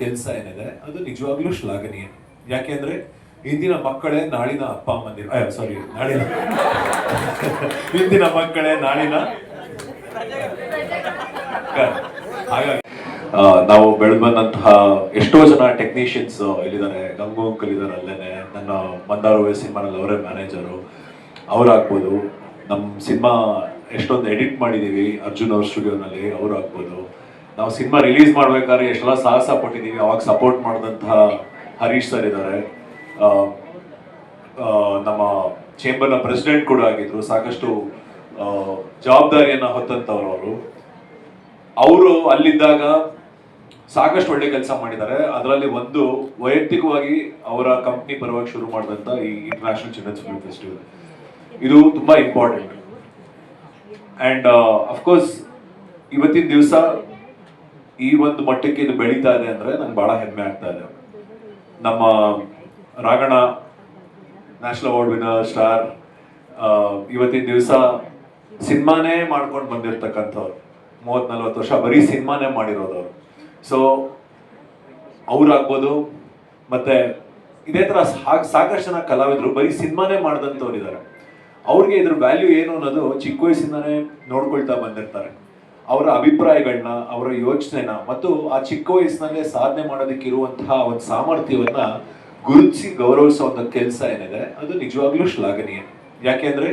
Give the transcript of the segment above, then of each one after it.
ಕೆಲಸ ಏನಿದೆ, ಅದು ನಿಜವಾಗ್ಲೂ ಶ್ಲಾಘನೀಯ. ಯಾಕೆಂದ್ರೆ ಇಂದಿನ ಮಕ್ಕಳೇ ನಾಳಿನ ಅಪ್ಪ ಅಮ್ಮಂದಿರು. ಸಾರಿ ನಾಳಿನ. ಇಂದಿನ ಮಕ್ಕಳೇ ನಾಳಿನ ಹಾಗಾಗಿ ನಾವು ಬೆಳೆದು ಬಂದಂತಹ ಎಷ್ಟೋ ಜನ ಟೆಕ್ನಿಷಿಯನ್ಸ್ ಇಲ್ಲಿದ್ದಾರೆ. ಗಂಗು ಅಂಕಲ್ ಅಲ್ಲೇನೆ. ನನ್ನ ಮಂದಾರ ಸಿನಿಮಾನಲ್ಲಿ ಅವರೇ ಮ್ಯಾನೇಜರು ಅವ್ರಾಗ್ಬೋದು ನಮ್ಮ ಸಿನಿಮಾ ಎಷ್ಟೊಂದು ಎಡಿಟ್ ಮಾಡಿದ್ದೀವಿ ಅರ್ಜುನ್ ಅವ್ರ ಸ್ಟುಡಿಯೋನಲ್ಲಿ ಅವ್ರು ಆಗ್ಬೋದು. ನಾವು ಸಿನಿಮಾ ರಿಲೀಸ್ ಮಾಡ್ಬೇಕಾದ್ರೆ ಎಷ್ಟೆಲ್ಲ ಸಾಹಸ ಪಟ್ಟಿದ್ದೀವಿ, ಅವಾಗ ಸಪೋರ್ಟ್ ಮಾಡಿದಂತಹ ಹರೀಶ್ ಸರ್ ಇದ್ದಾರೆ. ನಮ್ಮ ಚೇಂಬರ್ನ ಪ್ರೆಸಿಡೆಂಟ್ ಕೂಡ ಆಗಿದ್ರು, ಸಾಕಷ್ಟು ಜವಾಬ್ದಾರಿಯನ್ನು ಹೊತ್ತಂತವ್ರು ಅವರು. ಅವರು ಅಲ್ಲಿದ್ದಾಗ ಸಾಕಷ್ಟು ಒಳ್ಳೆ ಕೆಲಸ ಮಾಡಿದ್ದಾರೆ. ಅದರಲ್ಲಿ ಒಂದು ವೈಯಕ್ತಿಕವಾಗಿ ಅವರ ಕಂಪ್ನಿ ಪರವಾಗಿ ಶುರು ಮಾಡಿದಂತ ಈ ಇಂಟರ್ನ್ಯಾಷನಲ್ ಚಿಲ್ಡ್ರನ್ಸ್ ಫಿಲ್ಮ್ ಫೆಸ್ಟಿವಲ್ ಇದು ತುಂಬಾ ಇಂಪಾರ್ಟೆಂಟ್ ಅಂಡ್ ಅಫ್ಕೋರ್ಸ್ ಇವತ್ತಿನ ದಿವಸ ಈ ಒಂದು ಮಟ್ಟಕ್ಕೆ ಇದು ಬೆಳೀತಾ ಇದೆ ಅಂದ್ರೆ ನಂಗೆ ಬಹಳ ಹೆಮ್ಮೆ ಆಗ್ತಾ ಇದೆ. ನಮ್ಮ ರಾಗಣ ನ್ಯಾಷನಲ್ ಅವಾರ್ಡ್ ವಿನ್ನರ್, ಸ್ಟಾರ್ ಇವತ್ತಿನ ದಿವಸ ಸಿನಿಮಾನೇ ಮಾಡ್ಕೊಂಡು ಬಂದಿರತಕ್ಕಂಥವ್ರು. ಮೂವತ್ ನಲ್ವತ್ತು ವರ್ಷ ಬರೀ ಸಿನಿಮಾನೇ ಮಾಡಿರೋದವ್ರು. ಸೊ ಅವ್ರಾಗ್ಬೋದು, ಮತ್ತೆ ಇದೇ ತರ ಸಾಕಷ್ಟು ಜನ ಕಲಾವಿದರು ಬರೀ ಸಿನಿಮಾನೇ ಮಾಡಿದಂಥವ್ರು ಇದ್ದಾರೆ ಅವ್ರಿಗೆ ಇದ್ರ ವ್ಯಾಲ್ಯೂ ಏನು ಅನ್ನೋದು ಚಿಕ್ಕ ವಯಸ್ಸಿಂದಾನೇ ನೋಡ್ಕೊಳ್ತಾ ಬಂದಿರ್ತಾರೆ. ಅವರ ಅಭಿಪ್ರಾಯಗಳನ್ನ ಅವರ ಯೋಚನೆನ ಮತ್ತು ಆ ಚಿಕ್ಕ ವಯಸ್ಸಿನಲ್ಲೇ ಸಾಧನೆ ಮಾಡೋದಕ್ಕೆ ಇರುವಂತಹ ಒಂದು ಸಾಮರ್ಥ್ಯವನ್ನ ಗುರುತಿಸಿ ಗೌರವಿಸೋ ಒಂದು ಕೆಲಸ ಏನಿದೆ ಅದು ನಿಜವಾಗ್ಲೂ ಶ್ಲಾಘನೀಯ. ಯಾಕೆಂದ್ರೆ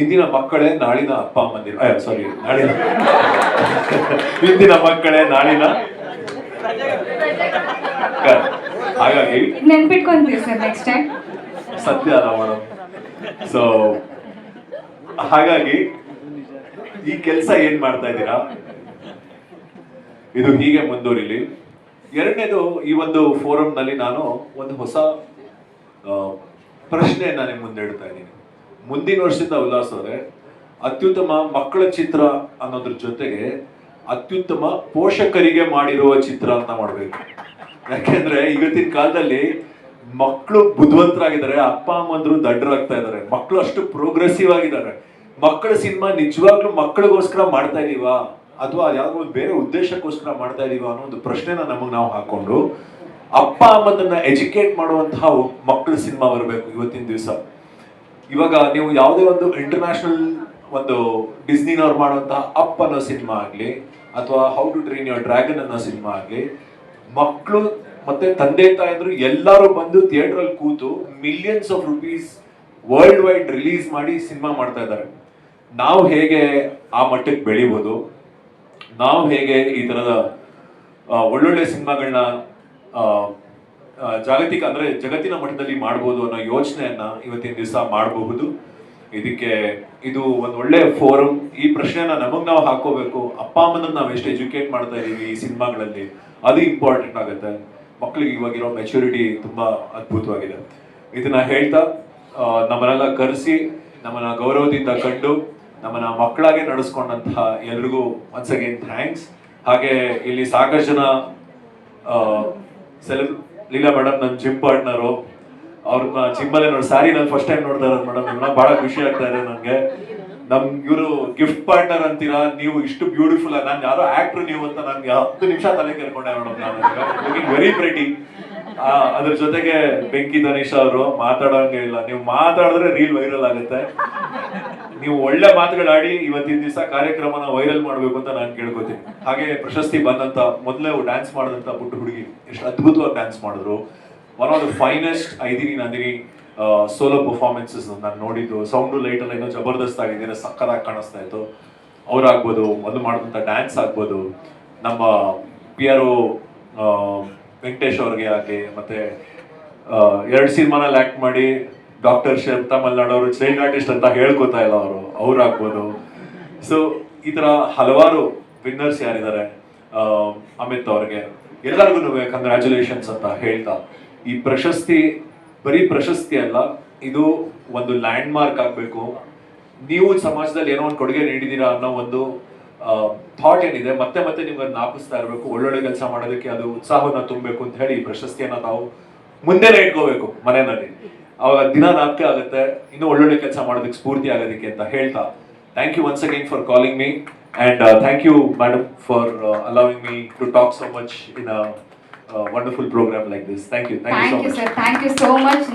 ಇಂದಿನ ಮಕ್ಕಳೇ ನಾಳಿನ ಅಪ್ಪ ಅಮ್ಮಂದಿರು ಸಾರಿ ನಾಳಿನ. ಇಂದಿನ ಮಕ್ಕಳೇ ನಾಳಿನ ಹಾಗಾಗಿ ಸತ್ಯ ಅಲ್ಲ ಮೇಡಮ್ ಸೊ ಹಾಗಾಗಿ ಈ ಕೆಲಸ ಏನ್ ಮಾಡ್ತಾ ಇದ್ದೀರಾ? ಇದು ಹೀಗೆ ಮುಂದುವರಿಲಿ. ಎರಡನೇದು, ಈ ಒಂದು ಫೋರಂ ನಲ್ಲಿ ನಾನು ಒಂದು ಹೊಸ ಪ್ರಶ್ನೆ ಪ್ರಶ್ನೆಯನ್ನ ನಿಮ್ಮ ಮುಂದೆ ಇಡ್ತಾ ಇದ್ದೀನಿ. ಮುಂದಿನ ವರ್ಷದಿಂದ ಉಲ್ಲಾಸ್ ಅವರೇ, ಅತ್ಯುತ್ತಮ ಮಕ್ಕಳ ಚಿತ್ರ ಅನ್ನೋದ್ರ ಜೊತೆಗೆ ಅತ್ಯುತ್ತಮ ಪೋಷಕರಿಗೆ ಮಾಡಿರುವ ಚಿತ್ರ ಅಂತ ಮಾಡ್ಬೇಕು. ಯಾಕೆಂದ್ರೆ ಇವತ್ತಿನ ಕಾಲದಲ್ಲಿ ಮಕ್ಕಳು ಬುದ್ಧಿವಂತರಾಗಿದ್ದಾರೆ ಅಪ್ಪ ಅಮ್ಮಂದ್ರು ದಡ್ಡರಾಗ್ತಾ ಇದ್ದಾರೆ. ಮಕ್ಕಳು ಅಷ್ಟು ಪ್ರೋಗ್ರೆಸಿವ್ ಆಗಿದ್ದಾರೆ. ಮಕ್ಕಳ ಸಿನಿಮಾ ನಿಜವಾಗ್ಲೂ ಮಕ್ಕಳಿಗೋಸ್ಕರ ಮಾಡ್ತಾ ಇದೀವಾ? ಅಥವಾ ಯಾವ್ದೋ ಒಂದು ಬೇರೆ ಉದ್ದೇಶಕ್ಕೋಸ್ಕರ ಮಾಡ್ತಾ ಇದೀವಾ ಅನ್ನೋ ಒಂದು ಪ್ರಶ್ನೆನ ನಮಗೆ ನಾವು ಹಾಕೊಂಡು ಅಪ್ಪ ಅಮ್ಮದನ್ನ ಎಜುಕೇಟ್ ಮಾಡುವಂತಹ ಮಕ್ಕಳ ಸಿನಿಮಾ ಬರಬೇಕು ಇವತ್ತಿನ ದಿವಸ. ಇವಾಗ ನೀವು ಯಾವುದೇ ಒಂದು ಇಂಟರ್ನ್ಯಾಷನಲ್ ಒಂದು ಡಿಸ್ನಿನವ್ರು ಮಾಡುವಂತಹ ಅಪ್ ಅನ್ನೋ ಸಿನಿಮಾ ಆಗಲಿ, ಅಥವಾ how to train your dragon ಅನ್ನೋ ಸಿನಿಮಾ ಆಗಲಿ, ಮಕ್ಕಳು ಮತ್ತೆ ತಂದೆ ತಾಯಂದ್ರು ಎಲ್ಲರೂ ಬಂದು ಥಿಯೇಟ್ರಲ್ಲಿ ಕೂತು millions of rupees world wide release ಮಾಡಿ ಸಿನಿಮಾ ಮಾಡ್ತಾ ಇದ್ದಾರೆ. ನಾವು ಹೇಗೆ ಆ ಮಟ್ಟಕ್ಕೆ ಬೆಳಿಬೋದು? ನಾವು ಹೇಗೆ ಈ ಥರದ ಒಳ್ಳೊಳ್ಳೆ ಸಿನಿಮಾಗಳನ್ನ ಜಾಗತಿಕ ಅಂದ್ರೆ ಜಗತ್ತಿನ ಮಟ್ಟದಲ್ಲಿ ಮಾಡ್ಬೋದು ಅನ್ನೋ ಯೋಚನೆಯನ್ನ ಇವತ್ತಿನ ದಿವಸ ಮಾಡಬಹುದು. ಇದಕ್ಕೆ ಇದು ಒಂದು ಒಳ್ಳೆ ಫೋರಮ್ ಈ ಪ್ರಶ್ನೆನ ನಮಗೆ ನಾವು ಹಾಕೋಬೇಕು. ಅಪ್ಪ, ಅಮ್ಮನನ್ನು ನಾವು ಎಷ್ಟು ಎಜುಕೇಟ್ ಮಾಡ್ತಾ ಇದೀವಿ ಈ ಸಿನಿಮಾಗಳಲ್ಲಿ? ಅದು ಇಂಪಾರ್ಟೆಂಟ್ ಆಗುತ್ತೆ. ಮಕ್ಕಳಿಗೆ ಇವಾಗಿರೋ ಮೆಚುರಿಟಿ ತುಂಬಾ ಅದ್ಭುತವಾಗಿದೆ. ಇದನ್ನ ಹೇಳ್ತಾ ನಮ್ಮನ್ನೆಲ್ಲ ಕರೆಸಿ, ನಮ್ಮನ್ನ ಗೌರವದಿಂದ ಕಂಡು, ನಮ್ಮನ್ನ ಮಕ್ಕಳಾಗೆ ನಡೆಸ್ಕೊಂಡಂತಹ ಎಲ್ರಿಗೂ ಒನ್ಸ್ ಅಗೇನ್ ಥ್ಯಾಂಕ್ಸ್ ಹಾಗೆ ಇಲ್ಲಿ ಸಾಕಷ್ಟು ಜನ ಸೆಲೆಬ್ ಲೀಲಾ ಮೇಡಮ್ ನನ್ನ ಜಿಮ್ ಪಾರ್ಟ್ನರು ಅವ್ರನ್ನ ಜಿಮ್ಮಲ್ಲೇ ನೋಡಿ ಸ್ಯಾರಿ ನಾನು ಫಸ್ಟ್ ಟೈಮ್ ನೋಡ್ತಾ ಇರೋದು ಮೇಡಮ್ ನಿಮ್ಮನ್ನ ಬಹಳ ಖುಷಿ ಆಗ್ತಾ ಇದೆ ನನಗೆ ನಮ್ ಇವರು ಗಿಫ್ಟ್ ಪಾರ್ಟ್ನರ್ ಅಂತೀರಾ? ನೀವು ಇಷ್ಟು ಬ್ಯೂಟಿಫುಲ್ ನಾನು ಯಾರೋ ಆಕ್ಟರ್ ನೀವು ಅಂತ ನನ್ಗೆ ಹತ್ತು ನಿಮಿಷ ತಲೆ ಕೇಳ್ಕೊಂಡೆ ಮೇಡಮ್ ನಾನು. ವೆರಿ ಪ್ರೆಟಿ ಅದ್ರ ಜೊತೆಗೆ ಬೆಂಕಿ ಧನೀಶ್ ಅವರು ಮಾತಾಡೋಂಗೆ ಇಲ್ಲ. ನೀವು ಮಾತಾಡಿದ್ರೆ ರೀಲ್ ವೈರಲ್ ಆಗುತ್ತೆ. ನೀವು ಒಳ್ಳೆ ಮಾತುಗಳಾಡಿ ಇವತ್ತಿನ ದಿವಸ ಕಾರ್ಯಕ್ರಮನ ವೈರಲ್ ಮಾಡಬೇಕು ಅಂತ ನಾನು ಕೇಳ್ಕೊತೀನಿ. ಹಾಗೆ ಪ್ರಶಸ್ತಿ ಬಂದಂತ ಮೊದಲೇ ಡ್ಯಾನ್ಸ್ ಮಾಡಿದಂತ ಪುಟ್ಟ ಹುಡುಗಿ ಎಷ್ಟು ಅದ್ಭುತವಾಗಿ ಡ್ಯಾನ್ಸ್ ಮಾಡಿದ್ರು. ಒನ್ ಆಫ್ ದ ಫೈನೆಸ್ಟ್ ಐದಿನಿ ನಂದಿನಿ ಸೋಲೋ ಪರ್ಫಾರ್ಮೆನ್ಸಸ್ ನಾನು ನೋಡಿದ್ದು. ಸೌಂಡು ಲೈಟ್ ಎಲ್ಲ ಏನೋ ಜಬರ್ದಸ್ತ್ ಆಗಿದೆ. ಸಕ್ಕದಾಗಿ ಕಾಣಿಸ್ತಾ ಇತ್ತು. ಅವ್ರಾಗ್ಬೋದು, ಮೊದಲು ಮಾಡಿದಂಥ ಡ್ಯಾನ್ಸ್ ಆಗ್ಬೋದು. ನಮ್ಮ ಪಿ ಆರ್ ವೆಂಕಟೇಶ್ ಅವ್ರಿಗೆ ಆಗಲಿ ಮತ್ತೆ ಎರಡು ಸಿನಿಮಾನಲ್ಲಿ ಆಕ್ಟ್ ಮಾಡಿ ಡಾಕ್ಟರ್ ಶರ್ತಾ ಮಲ್ನಾಡ್ ಅವರು ಚೈಲ್ಡ್ ಆರ್ಟಿಸ್ಟ್ ಅಂತ ಹೇಳ್ಕೊತಾ ಇಲ್ಲ ಅವರು, ಅವ್ರು ಆಗ್ಬೋದು. ಸೊ ಈ ಥರ ಹಲವಾರು ವಿನ್ನರ್ಸ್ ಯಾರಿದ್ದಾರೆ ಅಮಿತ್ ಅವ್ರಿಗೆ. ಎಲ್ಲರಿಗೂ ಕಂಗ್ರ್ಯಾಚುಲೇಷನ್ಸ್ ಅಂತ ಹೇಳ್ತಾ. ಈ ಪ್ರಶಸ್ತಿ, ಬರೀ ಪ್ರಶಸ್ತಿ ಅಲ್ಲ, ಇದು ಒಂದು ಲ್ಯಾಂಡ್ ಮಾರ್ಕ್ ಆಗಬೇಕು. ನೀವು ಸಮಾಜದಲ್ಲಿ ಏನೋ ಒಂದು ಕೊಡುಗೆ ನೀಡಿದೀರಾ ಅನ್ನೋ ಒಂದು ಥಾಟ್ ಏನಿದೆ? ಮತ್ತೆ ಮತ್ತೆ ನಿಮ್ಗೆ ಜ್ಞಾಪಿಸ್ತಾ ಇರಬೇಕು ಒಳ್ಳೊಳ್ಳೆ ಕೆಲಸ ಮಾಡೋದಕ್ಕೆ ಅದು ಉತ್ಸಾಹವನ್ನ ತುಂಬಬೇಕು ಅಂತ ಹೇಳಿ ಈ ಪ್ರಶಸ್ತಿಯನ್ನ ನಾವು ಮುಂದೆನೆ ಇಟ್ಕೋಬೇಕು ಮನೆಯಲ್ಲಿ. ಅವಾಗ ದಿನ ನಾಟಕ ಆಗುತ್ತೆ ಇನ್ನು ಒಳ್ಳೊಳ್ಳೆ ಕೆಲಸ ಮಾಡೋದಕ್ಕೆ ಸ್ಫೂರ್ತಿ ಆಗೋದಕ್ಕೆ ಅಂತ ಹೇಳ್ತಾ. Thank you once again for calling me and thank you madam for allowing me to talk so much in wonderful programme like this thank you thank you so much